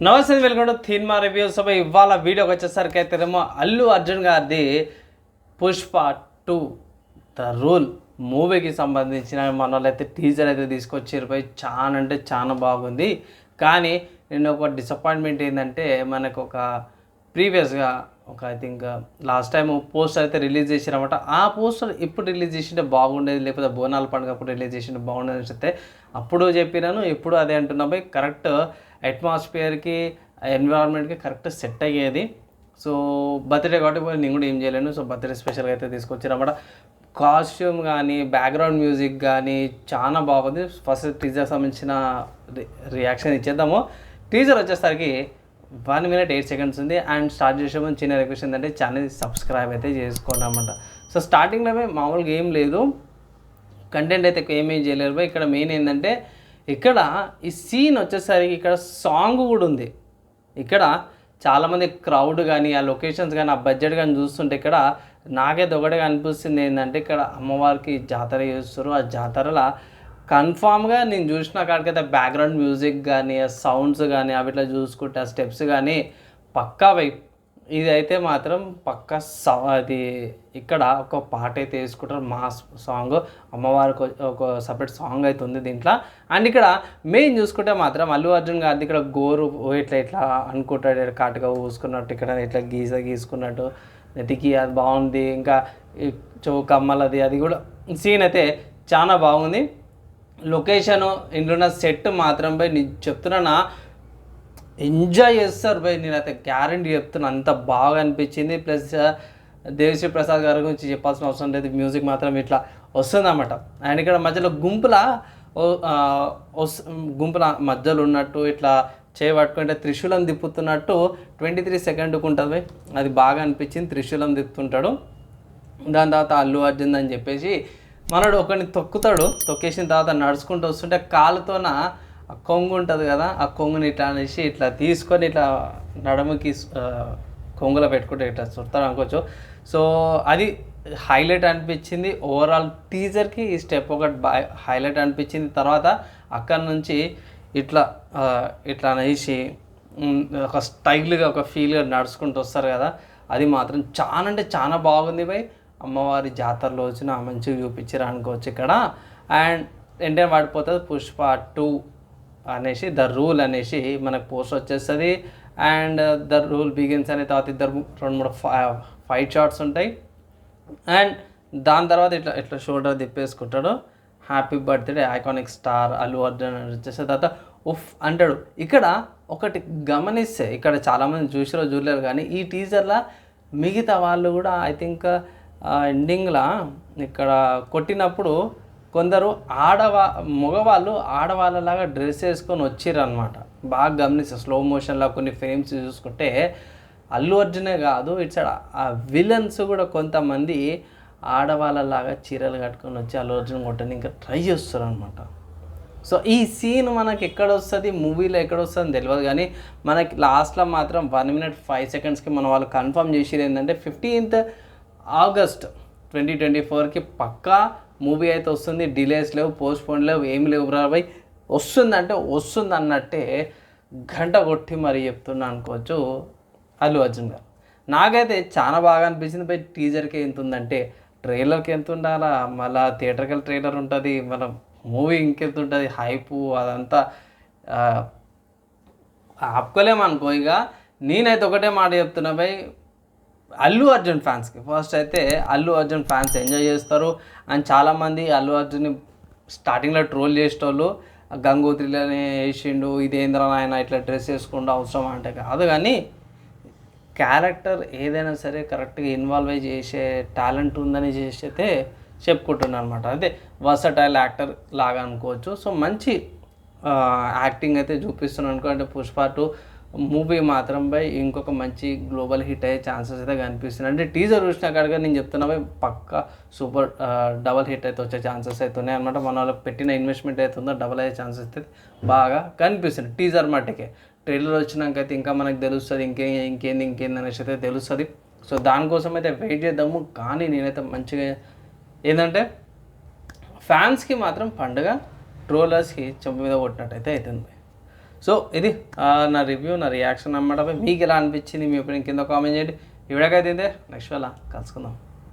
నమస్తే welcome to థీన్మా reviews so ఇవాళ వీడియోకి వచ్చేసరికి అయితేనేమో అల్లు అర్జున్ గారిది పుష్ప టూ ద రూల్ మూవీకి సంబంధించిన మన వాళ్ళు అయితే టీజర్ అయితే తీసుకొచ్చారు. పోయి చాలా అంటే చాలా బాగుంది. కానీ నేను ఒక డిసప్పాయింట్మెంట్ ఏంటంటే మనకు ఒక ప్రీవియస్గా ఒక I think last time poster అయితే రిలీజ్ చేసిరన్నమాట ఆ పోస్టర్ ఇప్పుడు రిలీజ్ చేసింటే బాగుండేది లేకపోతే బోనాల పండుగ అప్పుడు రిలీజ్ చేసింటే బాగుండేది అని అప్పుడు చెప్పినాను ఇప్పుడు అదే అంటున్నా. పోయి కరెక్ట్ అట్మాస్ఫియర్కి ఎన్విరాన్మెంట్కి కరెక్ట్ సెట్ అయ్యేది. సో బర్త్డే కాబట్టి పోయి నేను కూడా ఏం చేయలేను. సో బర్త్డే స్పెషల్గా అయితే తీసుకొచ్చారన్నమాట కాస్ట్యూమ్ కానీ బ్యాక్గ్రౌండ్ మ్యూజిక్ కానీ చాలా బాగుంది. ఫస్ట్ టీజర్ సంబంధించిన రి- రియాక్షన్ ఇచ్చేద్దాము. టీజర్ వచ్చేసరికి వన్ మినిట్ ఎయిట్ సెకండ్స్ ఉంది. అండ్ స్టార్ట్ చేసే ముందు చిన్న రిక్వెస్ట్ ఏంటంటే ఛానల్ సబ్స్క్రైబ్ అయితే చేసుకోండి అనమాట సో స్టార్టింగ్లో మామూలుగా ఏం లేదు. కంటెంట్ అయితే ఎక్కువ ఏమీ చేయలేరు ఇక్కడ మెయిన్ ఏంటంటే ఇక్కడ ఈ సీన్ వచ్చేసరికి ఇక్కడ సాంగ్ కూడా ఉంది. ఇక్కడ చాలామంది క్రౌడ్ కానీ ఆ లొకేషన్స్ కానీ ఆ బడ్జెట్ కానీ చూస్తుంటే ఇక్కడ నాకైతే దొగడగా అనిపిస్తుంది ఏంటంటే ఇక్కడ అమ్మవారికి జాతర చేస్తారు. ఆ జాతరలో కన్ఫామ్గా నేను చూసిన కాడికైతే బ్యాక్గ్రౌండ్ మ్యూజిక్ కానీ ఆ సౌండ్స్ కానీ అవి ఇట్లా చూసుకుంటే ఆ స్టెప్స్ కానీ పక్కా ఇదైతే ఇది అయితే మాత్రం పక్క స అది ఇక్కడ ఒక పాట అయితే వేసుకుంటారు. మా సాంగ్ అమ్మవారికి ఒక- సపరేట్ సాంగ్ అయితే ఉంది దీంట్లో. అండ్ ఇక్కడ మెయిన్ చూసుకుంటే మాత్రం అల్లు అర్జున్ గారిది ఇక్కడ గోరు ఓ ఇట్లా ఇట్లా అనుకుంటాడు. కాటుగా ఊసుకున్నట్టు ఇక్కడ ఇట్లా గీస గీసుకున్నట్టు. నెతికి అది బాగుంది. ఇంకా చౌకమ్మలది అది కూడా సీన్ అయితే చాలా బాగుంది. లొకేషను ఇంట్లో ఉన్న సెట్ మాత్రం పోయి నేను చెప్తున్నా ఎంజాయ్ చేస్తారు భయ్. నేనైతే గ్యారంటీ చెప్తున్నా అంత బాగా అనిపించింది. ప్లస్ దేవిశ్రీ ప్రసాద్ గారి గురించి చెప్పాల్సిన అవసరం లేదు. మ్యూజిక్ మాత్రం ఇట్లా వస్తుందన్నమాట. అండ్ ఇక్కడ మధ్యలో గుంపుల గుంపుల మధ్యలో ఉన్నట్టు ఇట్లా చేయబట్టుకుంటే త్రిశూలం తిప్పుతున్నట్టు ట్వంటీ త్రీ సెకండ్కి ఉంటుంది అది బాగా అనిపించింది. త్రిశూలం తిప్పుతుంటాడు. దాని తర్వాత అల్లు అర్జున్ అని చెప్పేసి మనడు ఒకరిని తొక్కుతాడు. తొక్కేసిన తర్వాత నడుచుకుంటూ వస్తుంటే కాలుతోన ఆ కొంగు ఉంటుంది కదా ఆ కొంగుని ఇట్లా అనేసి ఇట్లా తీసుకొని ఇట్లా నడుముకి కొంగులో పెట్టుకుంటే ఇట్లా చుడతాడు అనుకోవచ్చు. సో అది హైలైట్ అనిపించింది. ఓవరాల్ టీజర్కి ఈ స్టెప్ ఒకటి బాగా హైలైట్ అనిపించింది. తర్వాత అక్కడ నుంచి ఇట్లా ఇట్లా అనేసి ఒక స్టైల్గా ఒక ఫీల్గా నడుచుకుంటూ వస్తారు కదా అది మాత్రం చాలా అంటే చాలా బాగుంది బై అమ్మవారి జాతరలో వచ్చిన మంచిగా చూపించారు అనుకోవచ్చు ఇక్కడ. అండ్ వెంటనే పడిపోతుంది పుష్ప టూ. అనేసి ద రూల్ అనేసి మనకు పోస్ట్ వచ్చేస్తుంది. అండ్ ద రూల్ బిగిన్స్ అనే తర్వాత ఇద్దరు రెండు మూడు ఫైట్ షాట్స్ ఉంటాయి. అండ్ దాని తర్వాత ఇట్లా ఇట్లా shoulder తిప్పేసుకుంటాడు. Happy birthday iconic star Allu Arjun వచ్చేసిన తర్వాత ఉఫ్ అంటాడు. ఇక్కడ ఒకటి గమనిస్తే ఇక్కడ చాలామంది చూసారో చూడలేరు కానీ ఈ టీజర్లో మిగతా వాళ్ళు కూడా ఐ థింక్ ఎండింగ్లో ఇక్కడ కొట్టినప్పుడు కొందరు ఆడవా మగవాళ్ళు ఆడవాళ్ళలాగా డ్రెస్ వేసుకొని వచ్చిరనమాట బాగా గమనిస్తే స్లో మోషన్లో కొన్ని ఫ్రేమ్స్ చూసుకుంటే అల్లు అర్జునే కాదు ఇట్స్ ఆ విలన్స్ కూడా కొంతమంది ఆడవాళ్ళలాగా చీరలు కట్టుకొని వచ్చి అల్లు అర్జున్ కొట్టని ఇంకా ట్రై చేస్తారు అనమాట సో ఈ సీన్ మనకి ఎక్కడ వస్తుంది? మూవీలో ఎక్కడ వస్తుంది తెలియదు కానీ మనకి లాస్ట్లో మాత్రం వన్ మినిట్ ఫైవ్ సెకండ్స్కి మన వాళ్ళు కన్ఫర్మ్ చేసేది ఏంటంటే ఫిఫ్టీన్త్ ఆగస్ట్ ట్వంటీ ట్వంటీ ఫోర్కి పక్కా మూవీ అయితే వస్తుంది డిలేస్ లేవు పోస్ట్ పోన్ లేవు ఏమి లేవు రాబాయ్ వస్తుందంటే వస్తుంది అన్నట్టే గంట కొట్టి మరి చెప్తున్నా అనుకోవచ్చు అల్లు అర్జున్ గారు. నాకైతే చాలా బాగా అనిపించింది బై టీజర్కి ఎంత ఉందంటే ట్రైలర్కి ఎంత ఉండాలా? మళ్ళా థియేటర్కి ట్రైలర్ ఉంటుంది మన మూవీ ఇంకెంత ఉంటుంది హైపు అదంతా ఆపుకోలేమనుకో ఇక. నేనైతే ఒకటే మాట చెప్తున్నా భయ్ అల్లు అర్జున్ ఫ్యాన్స్కి. ఫస్ట్ అయితే అల్లు అర్జున్ ఫ్యాన్స్ ఎంజాయ్ చేస్తారు. అండ్ చాలామంది అల్లు అర్జున్ని స్టార్టింగ్లో ట్రోల్ చేసేటోళ్ళు గంగోత్రిలోనే వేసిండు ఇదేంద్ర నాయన ఇట్లా డ్రెస్ వేసుకుంటూ అవసరం అంటే కాదు కానీ క్యారెక్టర్ ఏదైనా సరే కరెక్ట్గా ఇన్వాల్వ్ అయ్యి చేసే టాలెంట్ ఉందని చేసైతే చెప్పుకుంటున్నాను అనమాట అదే వర్సటైల్ యాక్టర్ లాగా అనుకోవచ్చు. సో మంచి యాక్టింగ్ అయితే చూపిస్తున్నాను అనుకో అంటే పుష్ప టూ మూవీ మాత్రం బై ఇంకొక మంచి గ్లోబల్ హిట్ అయ్యే ఛాన్సెస్ అయితే కనిపిస్తున్నాయి. అంటే టీజర్ చూసిన కాడగా నేను చెప్తున్నా బై పక్క సూపర్ డబల్ హిట్ అయితే వచ్చే ఛాన్సెస్ అయితే ఉన్నాయి అనమాట మన వాళ్ళు పెట్టిన ఇన్వెస్ట్మెంట్ అయితే ఉందో డబల్ అయ్యే ఛాన్సెస్ అయితే బాగా కనిపిస్తుంది టీజర్ మట్టుకే ట్రైలర్ వచ్చినాక అయితే ఇంకా మనకు తెలుస్తుంది ఇంకే ఇంకేంది ఇంకేంది అనేసి అయితే తెలుస్తుంది. సో దానికోసం అయితే వెయిట్ చేద్దాము. కానీ నేనైతే మంచిగా ఏంటంటే ఫ్యాన్స్కి మాత్రం పండుగ ట్రోలర్స్కి చెంప మీద కొట్టినట్టయితే అవుతుంది సో ఇది నా రివ్యూ నా రియాక్షన్ అన్నమాట. మీకు ఎలా అనిపించింది మీ ఒపీనియన్ కింద కామెంట్ చేయండి. ఇవిడకైతే నెక్స్ట్ వేళ కలుసుకుందాం.